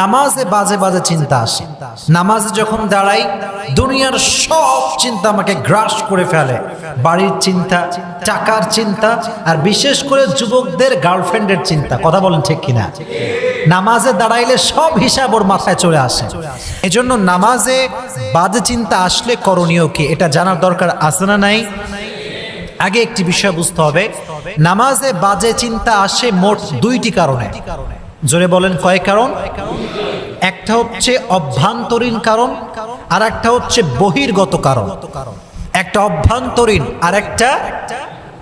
নামাজে বাজে বাজে চিন্তা আসে। নামাজে যখন দাঁড়াই, দুনিয়ার সব চিন্তা আমাকে গ্রাস করে ফেলে। বাড়ির চিন্তা টাকার চিন্তা, আর বিশেষ করে যুবকদের গার্লফ্রেন্ডের চিন্তা। কথা বলেন ঠিক কিনা? নামাজে দাঁড়াইলে সব হিসাব ওর মাথায় চলে আসে। এজন্য নামাজে বাজে চিন্তা আসলে করণীয় কি, এটা জানার দরকার আছে না নাই? আগে একটি বিষয় বুঝতে হবে। নামাজে বাজে চিন্তা আসে মোট দুইটি কারণে। জোরে বলেন, কয় কারণ? একটা হচ্ছে অভ্যন্তরীণ কারণ আর একটা হচ্ছে বহির্গত কারণ। একটা অভ্যন্তরীণ আর একটা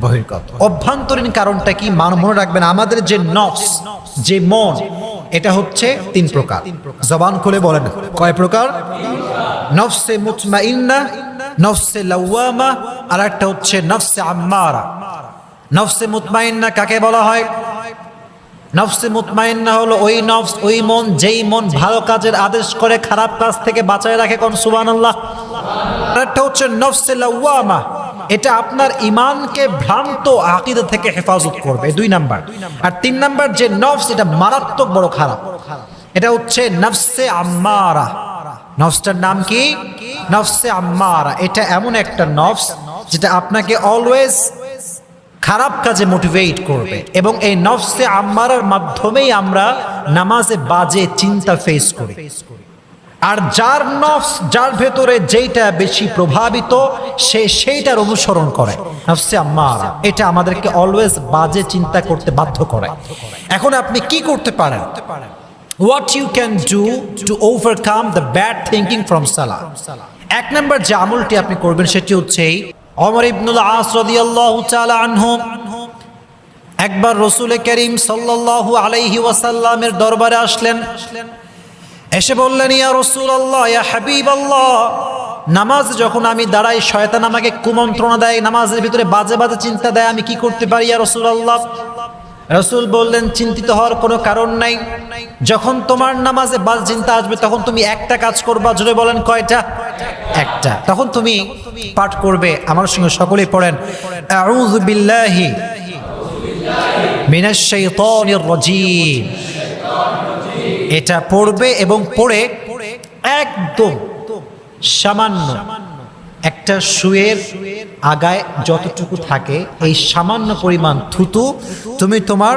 বহির্গত। অভ্যন্তরীণ কারণটা কি? মান মনে রাখবেন, আমাদের যে নফস, যে মন, এটা হচ্ছে তিন প্রকার। জবান খুলে বলেন, কয় প্রকার? নফসে মুতমাইন্না, নফসে লাওয়ামা আর একটা হচ্ছে নফসে আম্মারা। নফসে মুতমাইন্না কাকে বলা হয়? নফসে মুতমাইন্না হলো ওই নফস, ওই মন, যেই মন ভালো কাজের আদেশ করে, খারাপ কাজ থেকে বাঁচায় রাখে কোন? সুবহানাল্লাহ। আর একটা হচ্ছে নফসে লাওয়ামা। এটা আপনার ইমানকে ভ্রান্ত আকিদা থেকে হেফাজত করবে। দুই নাম্বার। আর তিন নাম্বার, যে নফস, এটা মারাত্মক বড় খারাপ। এটা হচ্ছে নফসে আম্মারা। নফসটার নাম কি? নফসে আম্মারা। এটা এমন একটা নফস যেটা আপনাকে অলওয়েজ খারাপ কাজে মোটিভেট করবে। এবং এই নফসে আম্মারার মাধ্যমেই আমরা নামাজে বাজে চিন্তা ফেস করি। আর যার নফস, যার ভেতরে যেইটা বেশি প্রভাবিত, সে সেইটার অনুসরণ করে। নফসে আম্মারা, এটা আমাদেরকে অলওয়েজ বাজে চিন্তা করতে বাধ্য করে। এখন আপনি কি করতে পারেন? What you can do to overcome the bad thinking from সালা এক নম্বর যে আমলটি আপনি করবেন, সেটি হচ্ছে অমর ইবনুল আসরদি আল্লাহ আনহু একবার রসুল করিম সাল্লাল্লাহু আলাইহি ওয়াসাল্লামের দরবারে আসলেন। এসে বললেন, ইয়া রসুল আল্লাহ ইয়া হাবিব আল্লাহ নামাজ যখন আমি দাঁড়াই, শয়তান আমাকে কুমন্ত্রণা দেয়, নামাজের ভিতরে বাজে বাজে চিন্তা দেয়, আমি কি করতে পারি, ইয়া রসুল আল্লাহ রসুল বললেন, চিন্তিত হওয়ার কোনো কারণ নাই। যখন তোমার নামাজে বাজ চিন্তা আসবে, তখন তুমি একটা কাজ করবা। জুড়ে বলেন, কয়টা? একটা। তখন তুমি পাঠ করবে। আমার সঙ্গে সকলেই পড়েন, আউযু বিল্লাহি মিনাশ শাইতানির রাজীম। এটা পড়বে এবং পড়ে একদম সামান্য একটা শুয়ের আগায় যতটুকু থাকে, এই সামান্য পরিমাণ থুতু তুমি তোমার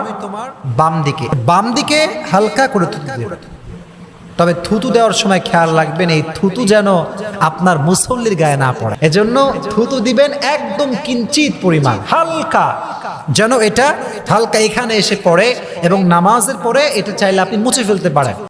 বাম দিকে বাম দিকে হালকা করে থুতু দেবে তবে থুতু দেওয়ার সময় খেয়াল রাখবেন, এই থুতু যেন আপনার মুসল্লির গায়ে না পড়ে। এজন্য থুতু দিবেন একদম কিঞ্চিত পরিমাণ, হালকা। যেন এটা হালকা এখানে এসে পড়ে এবং নামাজের পরে এটা চাইলে আপনি মুছে ফেলতে পারেন।